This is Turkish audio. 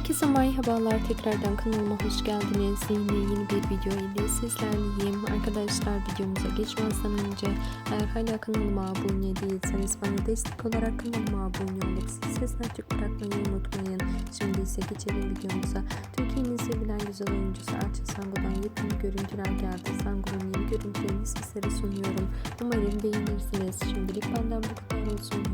Herkese merhabalar tekrardan kanalıma hoş geldiniz. Yine yeni bir video ile sizlerleyim. Arkadaşlar videomuza geçmezden önce eğer hala kanalıma abone değilseniz bana destek olarak kanalıma abone olup sesini açık bırakmayı unutmayın. Şimdi ise geçelim videomuza. Türkiye'nin sevilen güzel oyuncusu Elçin Sango'dan yepyeni görüntüler geldi. Sango'nun yeni görüntülerini sizlere sunuyorum. Umarım beğenirsiniz. Şimdilik benden bu kadar olsun.